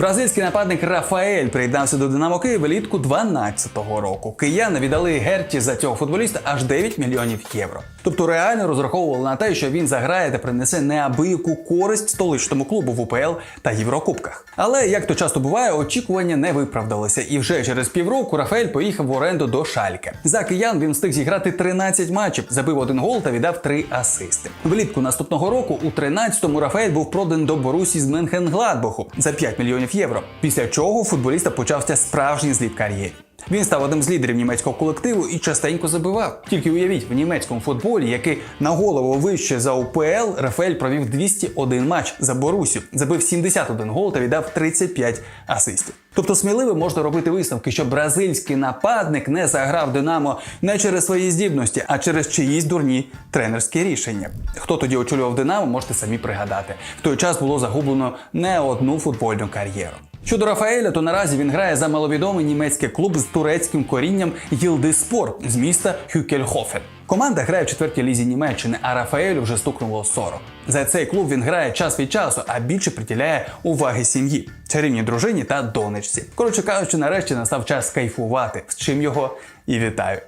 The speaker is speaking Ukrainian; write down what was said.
Бразильський нападник Рафаель приєднався до Динамо Києва влітку 12-го року. Кияни віддали Герті за цього футболіста аж 9 мільйонів євро. Тобто реально розраховували на те, що він заграє та принесе неабияку користь столичному клубу в УПЛ та Єврокубках. Але як то часто буває, очікування не виправдалися, і вже через півроку Рафаель поїхав в оренду до Шальке. За киян він встиг зіграти 13 матчів, забив один гол та віддав 3 асисти. Влітку наступного року у 13-му Рафаель був проданий до Борусі з Менхенгладбаху за 5 мільйонів євро. Після чого у футболіста почався справжній зліп кар'єрі. Він став одним з лідерів німецького колективу і частенько забивав. Тільки уявіть, в німецькому футболі, який на голову вище за УПЛ, Рафаель провів 201 матч за Борусю, забив 71 гол та віддав 35 асистів. Тобто сміливо можна робити висновки, що бразильський нападник не заграв Динамо не через свої здібності, а через чиїсь дурні тренерські рішення. Хто тоді очолював Динамо, можете самі пригадати. В той час було загублено не одну футбольну кар'єру. Щодо Рафаеля, то наразі він грає за маловідомий німецький клуб з турецьким корінням Гілдиспор з міста Хюкельхофен. Команда грає в четвертій лізі Німеччини, а Рафаелю вже стукнуло 40. За цей клуб він грає час від часу, а більше приділяє уваги сім'ї, чарівній дружині та донечці. Коротше кажучи, нарешті настав час кайфувати, з чим його і вітаю.